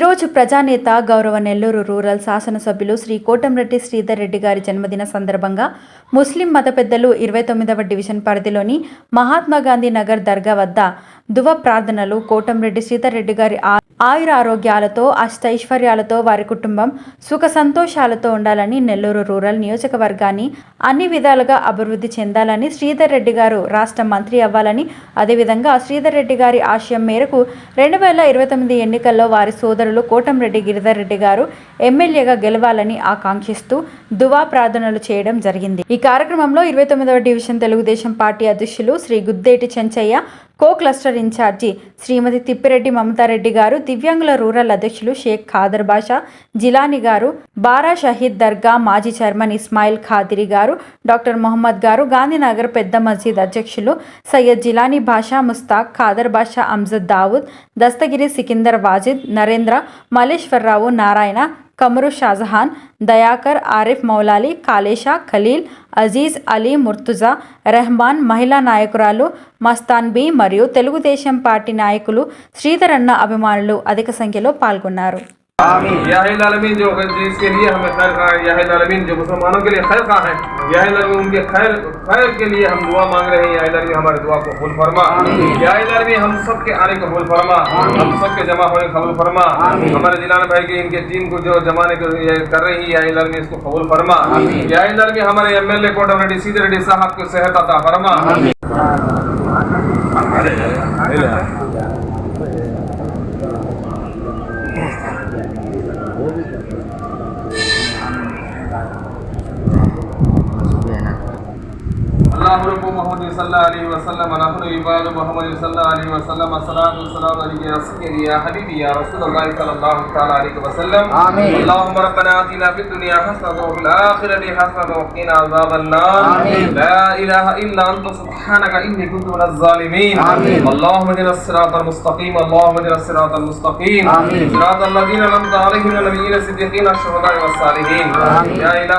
ఈరోజు ప్రజానేత గౌరవ నెల్లూరు రూరల్ శాసనసభ్యులు శ్రీ కోటంరెడ్డి శ్రీధర్ రెడ్డి గారి జన్మదిన సందర్భంగా ముస్లిం మత పెద్దలు ఇరవై తొమ్మిదవ డివిజన్ పరిధిలోని మహాత్మా గాంధీ నగర్ దర్గా వద్ద దువ ప్రార్థనలు కోటంరెడ్డి శ్రీధర్ రెడ్డి గారి ఆయుర ఆరోగ్యాలతో అష్టైశ్వర్యాలతో వారి కుటుంబం సుఖ సంతోషాలతో ఉండాలని నెల్లూరు రూరల్ నియోజకవర్గాన్ని అన్ని విధాలుగా అభివృద్ధి చెందాలని శ్రీధర్ రెడ్డి గారు రాష్ట్ర మంత్రి అవ్వాలని అదేవిధంగా శ్రీధర్ రెడ్డి గారి ఆశయం మేరకు రెండు వేల ఇరవై తొమ్మిది ఎన్నికల్లో వారి సోదరులు కోటంరెడ్డి గిరిధర్ రెడ్డి గారు ఎమ్మెల్యేగా గెలవాలని ఆకాంక్షిస్తూ దువా ప్రార్థనలు చేయడం జరిగింది. ఈ కార్యక్రమంలో ఇరవై తొమ్మిదవ డివిజన్ తెలుగుదేశం పార్టీ అధ్యక్షులు Sri Guddeti Chenchaiah co cluster incharge Srimathi Tippireddy Mamatha Reddy గారు దివ్యాంగుల రూరల్ అధ్యక్షులు షేక్ ఖాదర్ బాషా జిలాని గారు బారా షహీద్ దర్గా మాజీ చైర్మన్ ఇస్మాయిల్ ఖాదిరి గారు డాక్టర్ మొహమ్మద్ గారు గాంధీనగర్ పెద్ద మస్జిద్ అధ్యక్షులు సయ్యద్ జిలానీ బాషా ముస్తాక్ ఖాదర్ బాషా అంజద్ దావుద్ దస్తగిరి సికిందర్ వాజిద్ నరేంద్ర మల్లేశ్వరరావు నారాయణ కమరు షాజహాన్ దయాకర్ ఆరిఫ్ మౌలాలి కాలేషా ఖలీల్ అజీజ్ అలీ ముర్తుజా రెహమాన్ మహిళా నాయకురాలు మస్తాన్ బీ మరియు తెలుగుదేశం పార్టీ నాయకులు శ్రీధరన్న అభిమానులు అధిక సంఖ్యలో పాల్గొన్నారు. العالمین جو جس کے لیے ہمیں خیر خواہ ہے العالمین جو مسلمانوں کے لیے خیر خواہ ہے العالمین ان کے خیر خیر کے لیے ہم دعا مانگ رہے ہیں یا العالمین ہمارے دعا کو قبول فرما۔ یا العالمین ہم سب کے آنے کو قبول فرما۔ ہم سب کے جمع ہونے کو قبول فرما۔ ہمارے جلان بھائی کے ان کے ٹیم کو جو جمانے کر رہی ہے یا العالمین اس کو قبول فرما۔ یا العالمین ہمارے ایم ایل اے کوٹا ڈی سی ریڈی صاحب کو صحت عطا فرما۔ الله رب محمد صلى الله عليه وسلم نحن عباد محمد صلى الله عليه وسلم. الصلاة والسلام عليك يا سيدي يا حبيبي يا رسول الله صلى الله تعالى عليه وسلم. آمين. اللهم ربنا آتنا في الدنيا حسنة وفي الآخرة حسنة وقنا عذاب النار. آمين. لا إله إلا أنت سبحانك إني كنت من الظالمين. آمين. اللهم اهدنا الصراط المستقيم اللهم اهدنا الصراط المستقيم. آمين. صراط الذين أنعمت عليهم من النبيين الصديقين الشهداء والصالحين. آمين. يا إله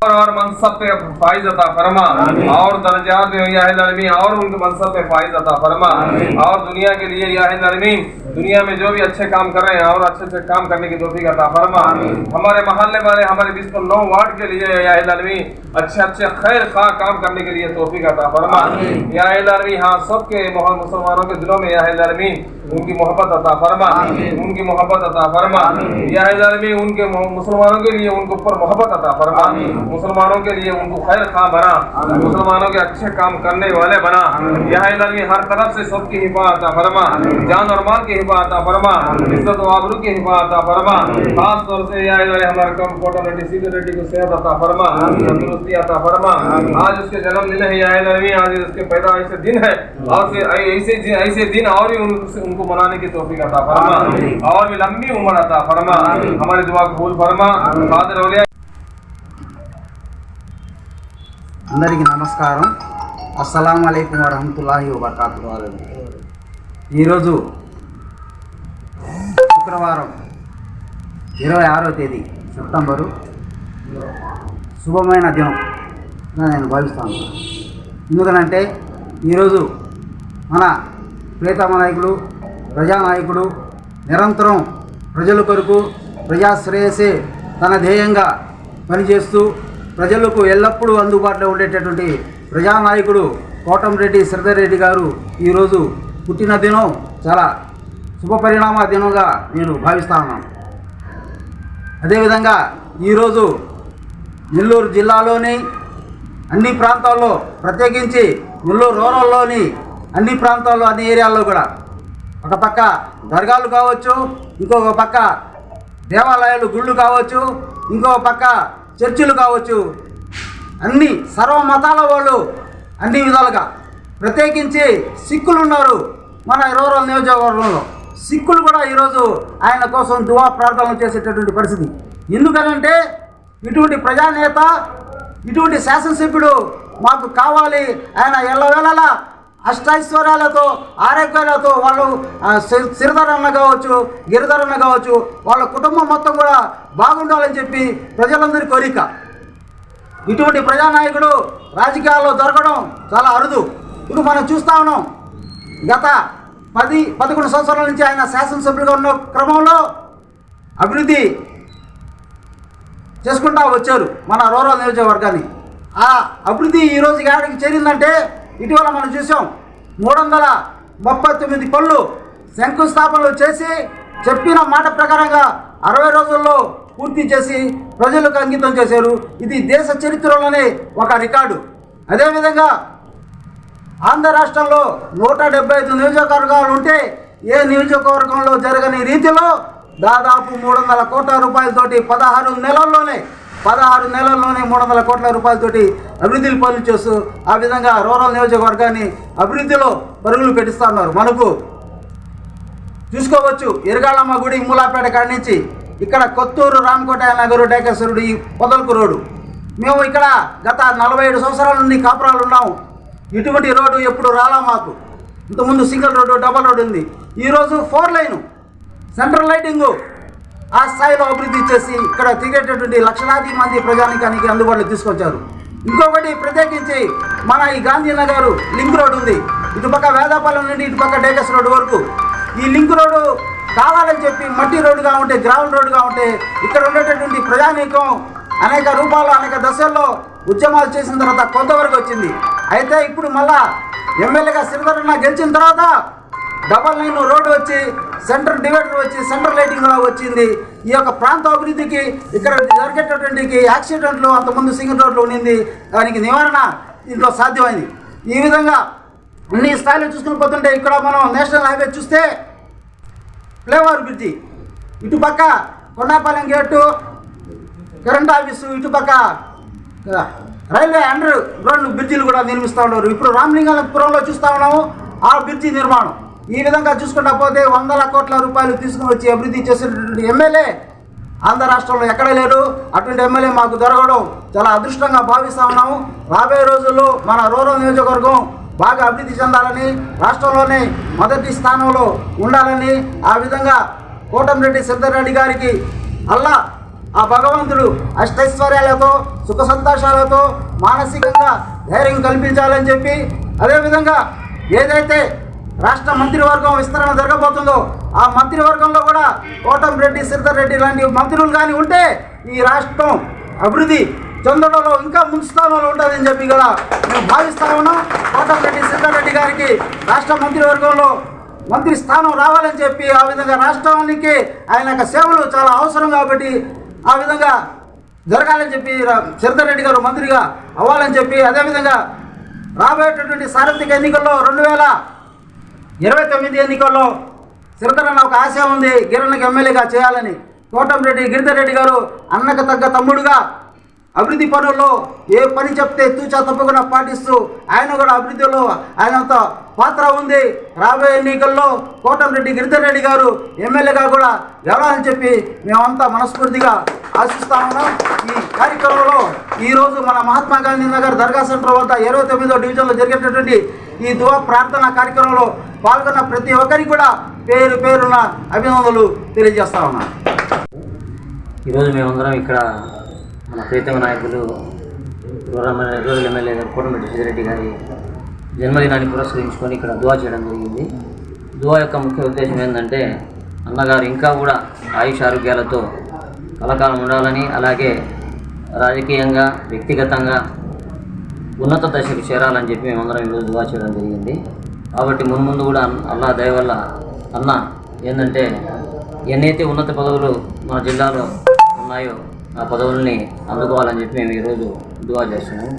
اور منصب پہ فائز عطا فرما۔ اور درجات میں یا نرمی اور ان کے منصب پہ فائز عطا فرما۔ اور دنیا کے لیے یا نرمی دنیا میں جو بھی اچھے کام کر رہے ہیں اور اچھے اچھے کام کرنے کی توفیق عطا فرما. ہمارے محلے والے ہمارے بیس کو نو وارڈ کے لیے یا الہی اچھے اچھے خیر خواہ کام کرنے کے لیے توفیق عطا فرما. یا الہی ہاں سب کے مسلمانوں کے دلوں میں یا الہی ان کی محبت عطا فرما. ان کی محبت عطا فرما. یا الہی ان کے مسلمانوں کے لیے ان کے اوپر محبت عطا فرما. مسلمانوں کے لیے ان کو خیر خواہ بنا. مسلمانوں کے اچھے کام کرنے والے بنا. یا الہی ہر طرف سے سب کی حفاظت عطا فرما. جان اور مال کی حفاظت فرما عزت و آبرو کی حفاظت فرما خاص طور سے یا الہی ہمارے کمپوٹر نے سیکورٹی کو صحت عطا فرما تندرستی عطا فرما آج اس کے جنم دن ہے یا الہی آج اس کے پیدا ایسے دن ہے اور ایسے ایسے دن اور ہی ان کو منانے کی توفیق عطا فرما اور بھی لمبی عمر عطا فرما ہماری دعا قبول فرما فادر اولیاء అందరికీ నమస్కారం. అస్సలం అయికం వరహమతుల్లాహి వబర్కాతు ఈరోజు శుక్రవారం ఇరవై ఆరో తేదీ సెప్టెంబరు శుభమైన దినంగా నేను భావిస్తాను. ఎందుకనంటే ఈరోజు మన ప్రియతమ నాయకుడు ప్రజానాయకుడు నిరంతరం ప్రజల కొరకు ప్రజాశ్రేయసే తన ధ్యేయంగా పనిచేస్తూ ప్రజలకు ఎల్లప్పుడూ అందుబాటులో ఉండేటటువంటి ప్రజానాయకుడు కోటంరెడ్డి శ్రీధర్ రెడ్డి గారు ఈరోజు పుట్టిన దినం చాలా శుభ పరిణామ దినంగా నేను భావిస్తాను. అదేవిధంగా ఈరోజు నెల్లూరు జిల్లాలోని అన్ని ప్రాంతాల్లో ప్రత్యేకించి నెల్లూరు రూరల్లోని అన్ని ప్రాంతాల్లో అన్ని ఏరియాల్లో కూడా ఒక పక్క దర్గాలు కావచ్చు ఇంకొక పక్క దేవాలయాలు గుళ్ళు కావచ్చు ఇంకొక పక్క చర్చిలు కావచ్చు. అన్ని సర్వ మతాల వాళ్ళు అన్ని విధాలుగా ప్రత్యేకించి సిక్కులు ఉన్నారు మన రూరల్ నియోజకవర్గంలో. సిక్కులు కూడా ఈరోజు ఆయన కోసం దువా ప్రార్థనలు చేసేటటువంటి పరిస్థితి. ఎందుకనంటే ఇటువంటి ప్రజానేత ఇటువంటి శాసనసభ్యుడు మాకు కావాలి. ఆయన ఎల్లవేళలా అష్టైశ్వర్యాలతో ఆరోగ్యాలతో వాళ్ళు సిరధరన్న సిరిధరన్న కావచ్చు గిరిధరన్న కావచ్చు వాళ్ళ కుటుంబం మొత్తం కూడా బాగుండాలని చెప్పి ప్రజలందరి కోరిక. ఇటువంటి ప్రజానాయకుడు రాజకీయాల్లో దొరకడం చాలా అరుదు. ఇప్పుడు మనం చూస్తా ఉన్నాం. గత పది పదకొండు సంవత్సరాల నుంచి ఆయన శాసనసభ్యులుగా ఉన్న క్రమంలో అభివృద్ధి చేసుకుంటా వచ్చారు మన రూరల్ నియోజకవర్గాన్ని. ఆ అభివృద్ధి ఈ రోజు ఏడాదికి చేరిందంటే ఇటీవల మనం చూసాం మూడు వందల ముప్పై తొమ్మిది పనులు శంకుస్థాపనలు చేసి చెప్పిన మాట ప్రకారంగా అరవై రోజుల్లో పూర్తి చేసి ప్రజలకు అంకితం చేశారు. ఇది దేశ చరిత్రలోనే ఒక రికార్డు. అదేవిధంగా ఆంధ్ర రాష్ట్రంలో నూట డెబ్బై ఐదు నియోజకవర్గాలు ఉంటే ఏ నియోజకవర్గంలో జరగని రీతిలో దాదాపు మూడు వందల కోట్ల రూపాయలతోటి పదహారు నెలల్లోనే పదహారు నెలల్లోనే మూడు వందల కోట్ల రూపాయలతోటి అభివృద్ధి పనులు చేస్తూ ఆ విధంగా రూరల్ నియోజకవర్గాన్ని అభివృద్ధిలో పరుగులు పెట్టిస్తున్నారు మనకు చూసుకోవచ్చు ఇరగాళమ్మ గుడి మూలాపేట కాడి నుంచి ఇక్కడ కొత్తూరు రామకోట నగరు డేకేశ్వరుడు ఈ పొదలకు రోడ్డు. మేము ఇక్కడ గత నలభై ఏడు సంవత్సరాల నుండి కాపురాలు ఉన్నాము. ఇటువంటి రోడ్డు ఎప్పుడు రాలా మాకు? ఇంతకుముందు సింగిల్ రోడ్డు డబల్ రోడ్డు ఉంది. ఈరోజు ఫోర్ లైను సెంట్రల్ లైటింగు ఆ స్థాయిలో అభివృద్ధి చేసి ఇక్కడ తిరిగేటటువంటి లక్షలాది మంది ప్రజానికానికి అందుబాటులో తీసుకొచ్చారు. ఇంకొకటి ప్రత్యేకించి మన ఈ గాంధీనగర్ లింక్ రోడ్ ఉంది. ఇటుపక్క వేదాపాలెం నుండి ఇటుపక్క డేకస్ రోడ్డు వరకు. ఈ లింక్ రోడ్డు కావాలని చెప్పి మట్టి రోడ్డుగా ఉంటే గ్రౌండ్ రోడ్డుగా ఉంటే ఇక్కడ ఉండేటటువంటి ప్రజానీకం అనేక రూపాల్లో అనేక దశల్లో ఉద్యమాలు చేసిన తర్వాత కొంతవరకు వచ్చింది. అయితే ఇప్పుడు మళ్ళా ఎమ్మెల్యేగా శ్రీధరన్న గెలిచిన తర్వాత డబల్ లైన్ రోడ్డు వచ్చి సెంటర్ డివైడర్ వచ్చి సెంటర్ లైటింగ్ వచ్చింది. ఈ యొక్క ప్రాంత అభివృద్ధికి ఇక్కడ జరిగేటటువంటి యాక్సిడెంట్లు అంతకుముందు సింగిల్ రోడ్లు ఉండింది దానికి నివారణ ఇంట్లో సాధ్యమైంది. ఈ విధంగా అన్ని స్థాయిలో చూసుకుని పోతుంటే ఇక్కడ మనం నేషనల్ హైవే చూస్తే ఫ్లేవర్ బ్రిడ్జి. ఇటుపక్క కొండాపాలెం గేటు కరెంట్ ఆఫీసు ఇటుపక్క రైల్వే అండర్ గ్రౌండ్ బ్రిడ్జిలు కూడా నిర్మిస్తూ ఉన్నారు. ఇప్పుడు రామలింగాపురంలో చూస్తూ ఉన్నాము ఆ బ్రిడ్జి నిర్మాణం. ఈ విధంగా చూసుకుంటా పోతే వందల కోట్ల రూపాయలు తీసుకుని వచ్చి అభివృద్ధి చేసినటువంటి ఎమ్మెల్యే ఆంధ్ర రాష్ట్రంలో ఎక్కడ లేరు అటువంటి ఎమ్మెల్యే మాకు దొరకడం చాలా అదృష్టంగా భావిస్తూ ఉన్నాము. రాబోయే రోజుల్లో మన రూరల్ నియోజకవర్గం బాగా అభివృద్ధి చెందాలని రాష్ట్రంలోనే మొదటి స్థానంలో ఉండాలని ఆ విధంగా కోటంరెడ్డి సిద్ధారెడ్డి గారికి అల్లా ఆ భగవంతుడు అష్టైశ్వర్యాలతో సుఖ సంతోషాలతో మానసికంగా ధైర్యం కల్పించాలని చెప్పి అదేవిధంగా ఏదైతే రాష్ట్ర మంత్రివర్గం విస్తరణ జరగబోతుందో ఆ మంత్రివర్గంలో కూడా కోటంరెడ్డి సిద్ధారెడ్డి లాంటి మంత్రులు కానీ ఉంటే ఈ రాష్ట్రం అభివృద్ధి చెందడంలో ఇంకా ముందు స్థానంలో ఉంటుందని చెప్పి కూడా మేము భావిస్తా ఉన్నాం. కోటంరెడ్డి సిద్ధారెడ్డి గారికి రాష్ట్ర మంత్రివర్గంలో మంత్రి స్థానం రావాలని చెప్పి ఆ విధంగా రాష్ట్రానికి ఆయన యొక్క సేవలు చాలా అవసరం కాబట్టి ఆ విధంగా జరగాలని చెప్పి రెడ్డి గారు మంత్రిగా అవ్వాలని చెప్పి అదేవిధంగా రాబోయేటటువంటి సార్వత్రిక ఎన్నికల్లో రెండు వేల ఇరవై తొమ్మిది ఎన్నికల్లో సిరిధరన్న ఒక ఆశ ఉంది గిరణకి ఎమ్మెల్యేగా చేయాలని కోటం రెడ్డి గిరిధర్ రెడ్డి గారు అన్నకు తగ్గ తమ్ముడుగా అభివృద్ధి పనుల్లో ఏ పని చెప్తే తూచా తప్పకుండా పాటిస్తూ ఆయన కూడా అభివృద్ధిలో ఆయనంత పాత్ర ఉంది. రాబోయే ఎన్నికల్లో కోటంరెడ్డి గిరిధర్రెడ్డి గారు ఎమ్మెల్యేగా కూడా గెలవాలని చెప్పి మేమంతా మనస్ఫూర్తిగా ఆశిస్తా ఉన్నాం. ఈ కార్యక్రమంలో ఈరోజు మన మహాత్మా గాంధీ నగర్ దర్గా సెంటర్ వద్ద ఇరవై తొమ్మిదో డివిజన్లో జరిగేటటువంటి ఈ దువా ప్రార్థన కార్యక్రమంలో పాల్గొన్న ప్రతి ఒక్కరికి కూడా పేరు పేరున అభినందనలు తెలియజేస్తా ఉన్నాను ఈరోజు మేమందరం ఇక్కడ మన ప్రీతమ నాయకులు రూరల్ రూరల్ ఎమ్మెల్యే గారు కోటమిటి సిద్ధిరెడ్డి గారి జన్మదినాన్ని పురస్కరించుకొని ఇక్కడ దువా చేయడం జరిగింది. దువా యొక్క ముఖ్య ఉద్దేశం ఏంటంటే అన్నగారు ఇంకా కూడా ఆయుష్ ఆరోగ్యాలతో కలకాలం ఉండాలని అలాగే రాజకీయంగా వ్యక్తిగతంగా ఉన్నత దశకు చేరాలని చెప్పి మేమందరం ఈరోజు దువా చేయడం జరిగింది. కాబట్టి మున్ముందు కూడా అల్లా దయవల్ల అన్న ఏంటంటే ఎన్నైతే ఉన్నత పదవులు మన జిల్లాలో ఉన్నాయో ఆ పదవుల్ని అందుకోవాలని చెప్పి మేము ఈరోజు దువా చేస్తున్నాము.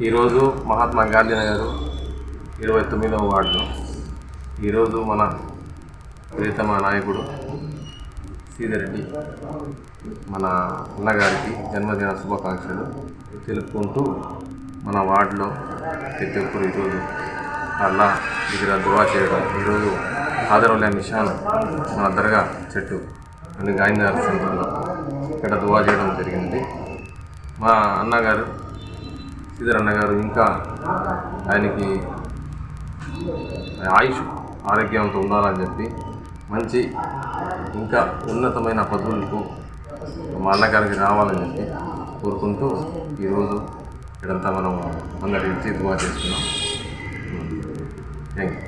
ఈరోజు మహాత్మా గాంధీ నగర్ ఇరవై తొమ్మిదవ వార్డులో ఈరోజు మన ప్రియతమ నాయకుడు శ్రీధరెడ్డి మన అన్నగారికి జన్మదిన శుభాకాంక్షలు తెలుపుకుంటూ మన వార్డులో ప్రతి ఒక్కరు ఈరోజు అల్లా దగ్గర దువా చేయడం. ఈరోజు ఆదరవులే మిషన్ మన దర్గా చెట్టు అని గాంధీనగర్ సెంటర్లో ఇక్కడ దువా చేయడం జరిగింది. మా అన్నగారు శ్రీధర్ అన్నగారు ఇంకా ఆయనకి ఆయుష్ ఆరోగ్యంతో ఉండాలని చెప్పి మంచి ఇంకా ఉన్నతమైన పదవులకు మా అన్నగారికి రావాలని చెప్పి కోరుకుంటూ ఈరోజు ఇక్కడంతా మనం అందరి దువా చేస్తున్నాం థ్యాంక్ యూ